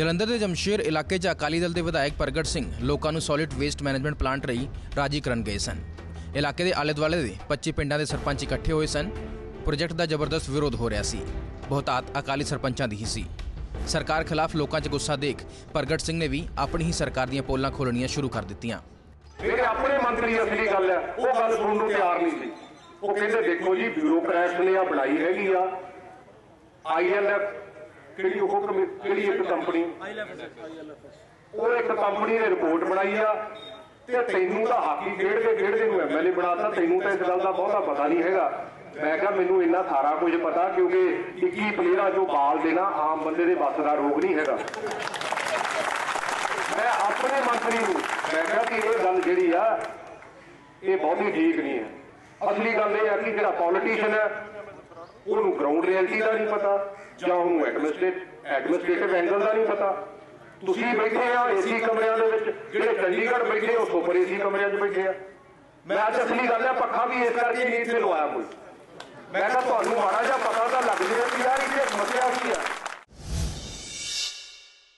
ਜਲੰਧਰ ਦੇ ਜਮਸ਼ੇਰ ਇਲਾਕੇ 'ਚ ਅਕਾਲੀ ਦਲ ਦੇ ਵਿਧਾਇਕ ਪ੍ਰਗਟ ਸਿੰਘ ਲੋਕਾਂ ਨੂੰ ਸੋਲਿਡ ਵੇਸਟ ਮੈਨੇਜਮੈਂਟ ਪਲਾਂਟ ਲਈ ਰਾਜੀ ਕਰਨ ਗਏ ਸਨ। ਇਲਾਕੇ ਦੇ ਆਲੇ ਦੁਆਲੇ ਦੇ 25 ਪਿੰਡਾਂ ਦੇ ਸਰਪੰਚ ਇਕੱਠੇ ਹੋਏ ਸਨ। ਪ੍ਰੋਜੈਕਟ ਦਾ ਜ਼ਬਰਦਸਤ ਵਿਰੋਧ ਹੋ ਰਿਹਾ ਸੀ। ਬਹੁਤਾਤ ਅਕਾਲੀ ਸਰਪੰਚਾਂ ਦੀ ਹੀ ਸੀ। ਸਰਕਾਰ ਖਿਲਾਫ ਲੋਕਾਂ 'ਚ ਗੁੱਸਾ ਦੇਖ ਪ੍ਰਗਟ ਸਿੰਘ ਨੇ ਵੀ ਆਪਣੀ ਹੀ ਸਰਕਾਰ ਦੀਆਂ ਪੋਲਾਂ ਖੋਲਣੀਆਂ ਸ਼ੁਰੂ ਕਰ ਦਿੱਤੀਆਂ। ਮੇਰੇ ਆਪਣੇ ਮੰਤਰੀ ਅਸਲੀ ਗੱਲ ਹੈ, ਉਹ ਗੱਲ ਸੁਣਨ ਨੂੰ ਤਿਆਰ ਨਹੀਂ ਸੀ। ਉਹ ਕਹਿੰਦੇ, ਦੇਖੋ ਜੀ ਬਿਊਰੋਕਰੈਟਸ ਨੇ ਆ ਬਣਾਈ ਹੈਗੀ ਆ। ਆਈਐਲਐਫ ਕਿਹੜੀ ਉਹ ਕਿਹੜੀ ਇੱਕ ਕੰਪਨੀ? ਉਹ ਇੱਕ ਕੰਪਨੀ ਨੇ ਰਿਪੋਰਟ ਬਣਾਈ ਆ ਤੇ ਤੈਨੂੰ ਤਾਂ ਹਾਕੀ ਖੇਡਦੇ ਖੇਡਦੇ ਨੂੰ ਐਮਐਲਏ ਬਣਾਤਾ, ਤੈਨੂੰ ਤਾਂ ਇਸ ਗੱਲ ਦਾ ਬਹੁਤਾ ਪਤਾ ਨਹੀਂ ਹੈਗਾ। ਮੈਂ ਕਿਹਾ ਮੈਨੂੰ ਇੰਨਾ ਸਾਰਾ ਕੁਝ ਪਤਾ ਕਿਉਂਕਿ 21 ਪਲੇਅਰਾਂ ਜੋ ਬਾਲ ਦੇਣਾ ਆਮ ਬੰਦੇ ਦੇ ਵੱਸ ਦਾ ਰੋਗ ਨਹੀਂ ਹੈਗਾ। ਮੈਂ ਆਪਣੇ ਮੰਤਰੀ ਨੂੰ ਮੈਂ ਕਿਹਾ ਕਿ ਇਹ ਗੱਲ ਜਿਹੜੀ ਆ, ਇਹ ਬਹੁਤੀ ਠੀਕ ਨਹੀਂ ਹੈ। ਅਸਲੀ ਗੱਲ ਇਹ ਆ ਕਿ ਜਿਹੜਾ ਪੋਲੀਟੀਸ਼ੀਅਨ ਹੈ ਉਹਨੂੰ ਗਰਾਊਂਡ ਰਿਐਲਿਟੀ ਦਾ ਨਹੀਂ ਪਤਾ ਜਾਂ ਉਹਨੂੰ ਐਡਮਿਨਿਸਟ੍ਰੇਟ ਐਡਮਿਨਿਸਟ੍ਰੇਟਿਵ ਐਂਗਲ ਦਾ ਨਹੀਂ ਪਤਾ। ਤੁਸੀਂ ਬੈਠੇ ਆ ਏਸੀ ਕਮਰਿਆਂ ਦੇ ਵਿੱਚ ਜਿਹੜੇ ਚੰਡੀਗੜ੍ਹ ਬੈਠੇ ਉਹ ਸੁਪਰ ਏਸੀ ਕਮਰਿਆਂ 'ਚ ਬੈਠੇ ਆ। ਮੈਂ ਅੱਜ ਅਸਲੀ ਗੱਲ ਹੈ ਪੱਖਾ ਵੀ ਇਸ ਕਰਕੇ ਨਹੀਂ ਇੱਥੇ ਲਵਾਇਆ ਕੋਈ। ਮੈਂ ਕਿਹਾ ਤੁਹਾਨੂੰ ਮਾੜਾ ਜਿਹਾ ਪਤਾ